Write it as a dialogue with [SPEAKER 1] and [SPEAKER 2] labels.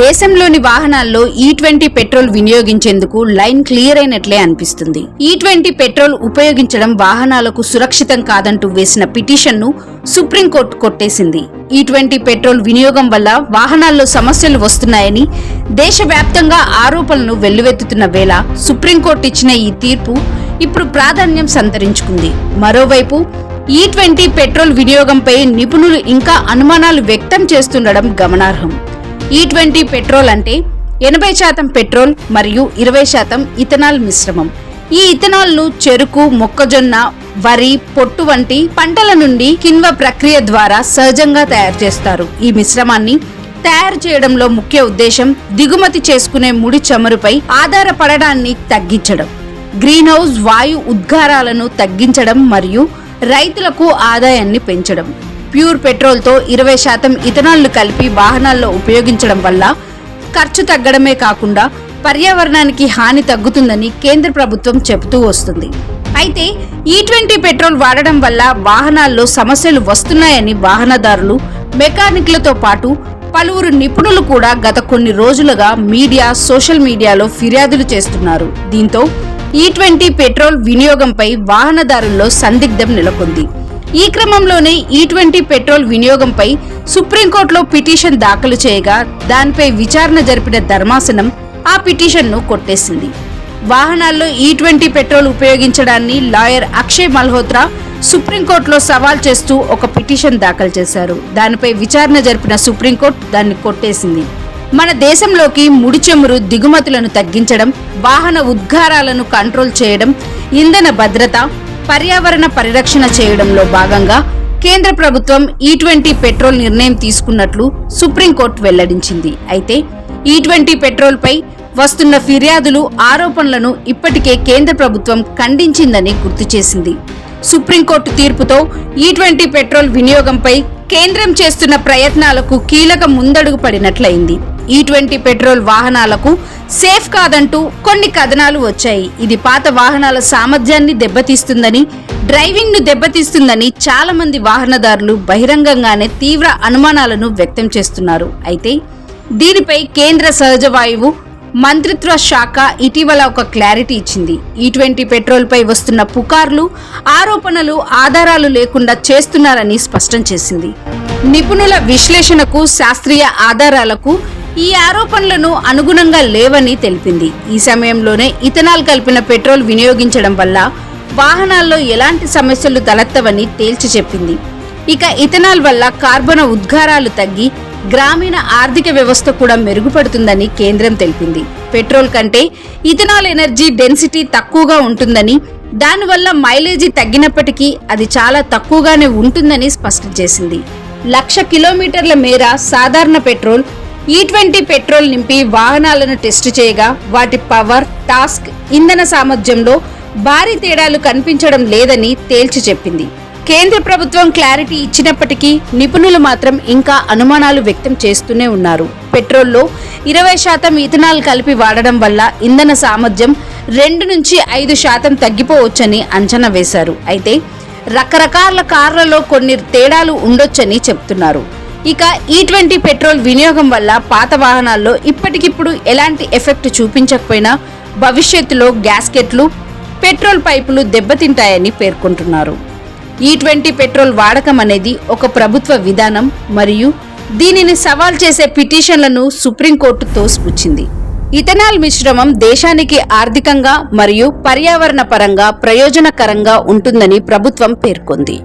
[SPEAKER 1] దేశంలోని వాహనాల్లో E twenty petrol వినియోగించేందుకు లైన్ క్లియర్ అయినట్లే అనిపిస్తుంది. ఈ ట్వంటీ పెట్రోల్ ఉపయోగించడం వాహనాలకు సురక్షితం కాదంటూ వేసిన పిటిషన్ను సుప్రీంకోర్టు కొట్టేసింది. ఈ ట్వంటీ పెట్రోల్ వినియోగం వల్ల వాహనాల్లో సమస్యలు వస్తున్నాయని దేశవ్యాప్తంగా ఆరోపణలు వెల్లువెత్తుతున్న వేళ సుప్రీంకోర్టు ఇచ్చిన ఈ తీర్పు ఇప్పుడు ప్రాధాన్యం సంతరించుకుంది. మరోవైపు ఈ ట్వంటీ పెట్రోల్ వినియోగంపై నిపుణులు ఇంకా అనుమానాలు వ్యక్తం చేస్తుండడం గమనార్హం. ఈ ట్వంటీ పెట్రోల్ అంటే ఎనభై శాతం పెట్రోల్ మరియు ఇరవై శాతం ఇథనాల్ మిశ్రమం. ఈ ఇథనాల్ను చెరుకు మొక్కజొన్న వరి పొట్టు వంటి పంటల నుండి కిన్వ ప్రక్రియ ద్వారా సహజంగా తయారు చేస్తారు. ఈ మిశ్రమాన్ని తయారు చేయడంలో ముఖ్య ఉద్దేశం దిగుమతి చేసుకునే ముడి చమురుపై ఆధారపడడాన్ని తగ్గించడం. గ్రీన్ హౌస్ వాయు ఉద్గారాలను తగ్గించడం మరియు రైతులకు ఆదాయాన్ని పెంచడం. ప్యూర్ పెట్రోల్తో ఇరవై శాతం ఇథనాల్ను కలిపి వాహనాల్లో ఉపయోగించడం వల్ల ఖర్చు తగ్గడమే కాకుండా పర్యావరణానికి హాని తగ్గుతుందని కేంద్ర ప్రభుత్వం చెబుతూ వస్తుంది. అయితే ఈ ట్వంటీ పెట్రోల్ వాడడం వల్ల వాహనాల్లో సమస్యలు వస్తున్నాయని వాహనదారులు మెకానిక్లతో పాటు పలువురు నిపుణులు కూడా గత కొన్ని రోజులుగా మీడియా సోషల్ మీడియాలో ఫిర్యాదులు చేస్తున్నారు. దీంతో ఈ ట్వంటీ పెట్రోల్ వినియోగంపై వాహనదారుల్లో సందిగ్ధం నెలకొంది. ఈ క్రమంలోనే ఈ ట్వంటీ పెట్రోల్ వినియోగంపై సుప్రీంకోర్టులో పిటిషన్ దాఖలు చేయగా దానిపై విచారణ జరిపిన ధర్మాసనం ఆ పిటిషన్ను కొట్టేసింది. వాహనాల్లో ఈ ట్వంటీ పెట్రోల్ ఉపయోగించడాన్ని లాయర్ అక్షయ్ మల్హోత్రా సుప్రీంకోర్టులో సవాల్ చేస్తూ ఒక పిటిషన్ దాఖలు చేశారు. దానిపై విచారణ జరిపిన సుప్రీంకోర్టు దాన్ని కొట్టేసింది. మన దేశంలోకి ముడి చమురు దిగుమతులను తగ్గించడం వాహన ఉద్గారాలను కంట్రోల్ చేయడం ఇంధన భద్రత పర్యావరణ పరిరక్షణ చేయడంలో భాగంగా కేంద్ర ప్రభుత్వం ఈ ట్వంటీ పెట్రోల్ నిర్ణయం తీసుకున్నట్లు సుప్రీంకోర్టు వెల్లడించింది. అయితే ఈ ట్వంటీ పెట్రోల్పై వస్తున్న ఫిర్యాదులు ఆరోపణలను ఇప్పటికే కేంద్ర ప్రభుత్వం ఖండించిందని గుర్తు చేసింది. సుప్రీంకోర్టు తీర్పుతో ఈ ట్వంటీ పెట్రోల్ వినియోగంపై కేంద్రం చేస్తున్న ప్రయత్నాలకు కీలక ముందడుగు పడినట్లయింది. ఈ ట్వంటీ పెట్రోల్ వాహనాలకు సేఫ్ కాదంటూ కొన్ని కథనాలు వచ్చాయి. ఇది పాత వాహనాల సామర్థ్యాన్ని దెబ్బతీస్తుందని డ్రైవింగ్ను దెబ్బతీస్తుందని చాలా మంది వాహనదారులు బహిరంగంగానే తీవ్ర అనుమానాలను వ్యక్తం చేస్తున్నారు. అయితే దీనిపై కేంద్ర సహజ వాయువు మంత్రిత్వ శాఖ ఇటీవల ఒక క్లారిటీ ఇచ్చింది. ఈ ట్వంటీ పెట్రోల్ పై వస్తున్న పుకార్లు ఆరోపణలు ఆధారాలు లేకుండా చేస్తున్నారని స్పష్టం చేసింది. నిపుణుల విశ్లేషణకు శాస్త్రీయ ఆధారాలకు ఈ ఆరోపణలను అనుగుణంగా లేవని తెలిపింది. ఈ సమయంలోనే ఇథనాల్ కలిపిన పెట్రోల్ వినియోగించడం వల్ల వాహనాల్లో ఎలాంటి సమస్యలు తలెత్తవని తేల్చి చెప్పింది. ఇక ఇథనాల్ వల్ల కార్బన ఉద్గారాలు తగ్గి గ్రామీణ ఆర్థిక వ్యవస్థ కూడా మెరుగుపడుతుందని కేంద్రం తెలిపింది. పెట్రోల్ కంటే ఇథనాల్ ఎనర్జీ డెన్సిటీ తక్కువగా ఉంటుందని దానివల్ల మైలేజీ తగ్గినప్పటికీ అది చాలా తక్కువగానే ఉంటుందని స్పష్టం చేసింది. లక్ష కిలోమీటర్ల మేర సాధారణ petrol E E twenty petrol నింపి వాహనాలను టెస్ట్ చేయగా వాటి పవర్ టాస్క్ ఇంధన సామర్థ్యంలో భారీ తేడాలు కనిపించడం లేదని తేల్చి చెప్పింది. కేంద్ర ప్రభుత్వం క్లారిటీ ఇచ్చినప్పటికీ నిపుణులు మాత్రం ఇంకా అనుమానాలు వ్యక్తం చేస్తూనే ఉన్నారు. పెట్రోల్లో ఇరవై శాతం ఇథనాల్ కలిపి వాడడం వల్ల ఇంధన సామర్థ్యం రెండు నుంచి ఐదు శాతం తగ్గిపోవచ్చని అంచనా వేశారు. అయితే రకరకాల కార్లలో కొన్ని తేడాలు ఉండొచ్చని చెప్తున్నారు. ఇక e ఈ ట్వంటీ పెట్రోల్ వినియోగం వల్ల పాత వాహనాల్లో ఇప్పటికిప్పుడు ఎలాంటి ఎఫెక్ట్ చూపించకపోయినా భవిష్యత్తులో గ్యాస్కెట్లు పెట్రోల్ పైపులు దెబ్బతింటాయని పేర్కొంటున్నారు. E ఈ ట్వంటీ పెట్రోల్ వాడకం అనేది ఒక ప్రభుత్వ విధానం మరియు దీనిని సవాల్ చేసే పిటిషన్లను సుప్రీంకోర్టు తోసిపుచ్చింది ఇథనాల్ మిశ్రమం దేశానికి ఆర్థికంగా మరియు పర్యావరణ పరంగా ప్రయోజనకరంగా ఉంటుందని ప్రభుత్వం పేర్కొంది.